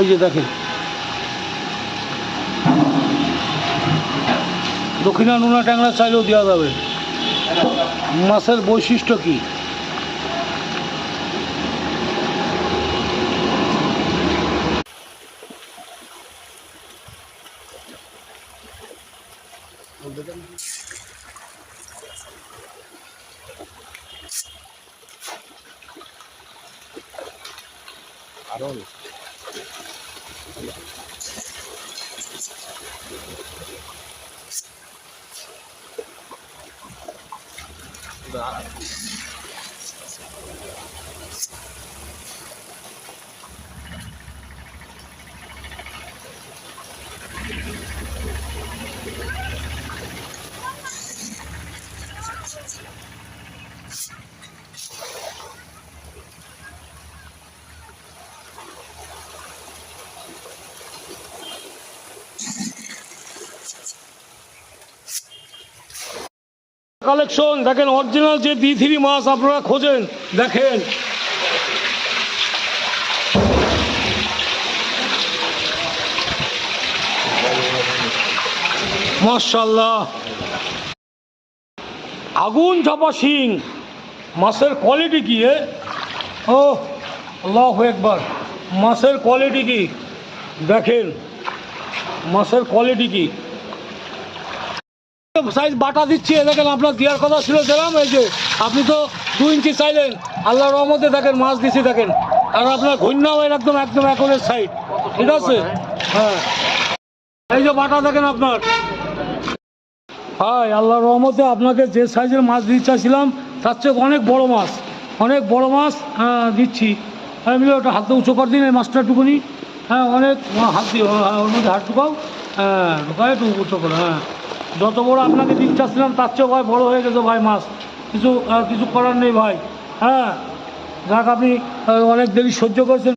এই যে দেখেন। দক্ষিণা নোনা ট্যাংরা চাইলেও দেওয়া যাবে। মাছের বৈশিষ্ট্য কি? aron Thank diba? কালেকশন, দেখেন অরিজিনাল যে ডি থ্রি মাছ আপনারা খোঁজেন, দেখেন। মাশাল্লাহ আগুন চাপা শিং, মাছের কোয়ালিটি কি, এ? ও, আল্লাহ একবার মাছের কোয়ালিটি কি, দেখেন। মাছের কোয়ালিটি কি? সাইজ বাটা দিচ্ছি। দেখেন আপনার দেওয়ার কথা ছিল দিলাম। এই যে আপনি তো দু ইঞ্চি চাইলেন। আল্লাহ রহমতে দেখেন মাছ দিচ্ছি দেখেন। আর আপনার ঘূর্ণাও হয় একদম একদম একরের সাইড ঠিক আছে? হ্যাঁ। এই যে বাটা দেখেন আপনার। হাই আল্লাহ রহমতে আপনাকে যে সাইজের মাছ দিতে চাইছিলাম তার চেয়ে অনেক বড় মাছ। অনেক বড় মাছ হ্যাঁ, দিচ্ছি। আমি বলি ওটা হাতে উঁচু করে দিন এই মাছটা টুকুনি হ্যাঁ অনেক হ্যাঁ, হাত দিয়ে হ্যাঁ, ওর মধ্যে হাত ঢুকাও। হ্যাঁ ঢুকায় একটু উঁচু করে হ্যাঁ। যত বড় আপনাকে দিক চাচ্ছিলাম তার চেয়েও ভাই বড়ো হয়ে গেছে ভাই মাছ। কিছু কিছু করার নেই ভাই। হ্যাঁ? যাক, আপনি অনেক দেরি সহ্য করছেন।